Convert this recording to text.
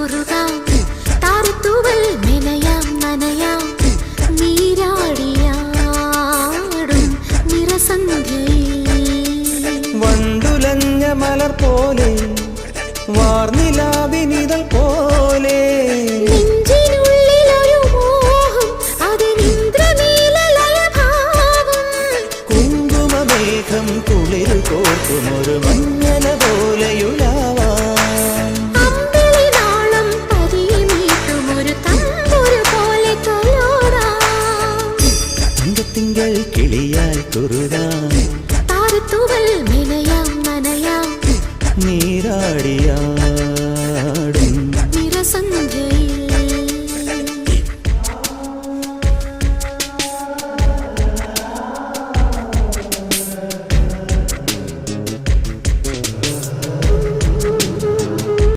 കുറുകാം താരത്തുവൽ മെനയാം നനയാം. നീരാടിയാടും നിറസന്ധ്യയിൽ വണ്ടുലഞ്ഞ മലർ പോലെ വാർനിലാവിനിതൾ പോലെ. കുളിരു കോർക്കുമൊരു മഞ്ഞല திங்கள் கிளியாய் குருதான் தாறு தூவல் நினையாம் நனையாம் நீராடியாம்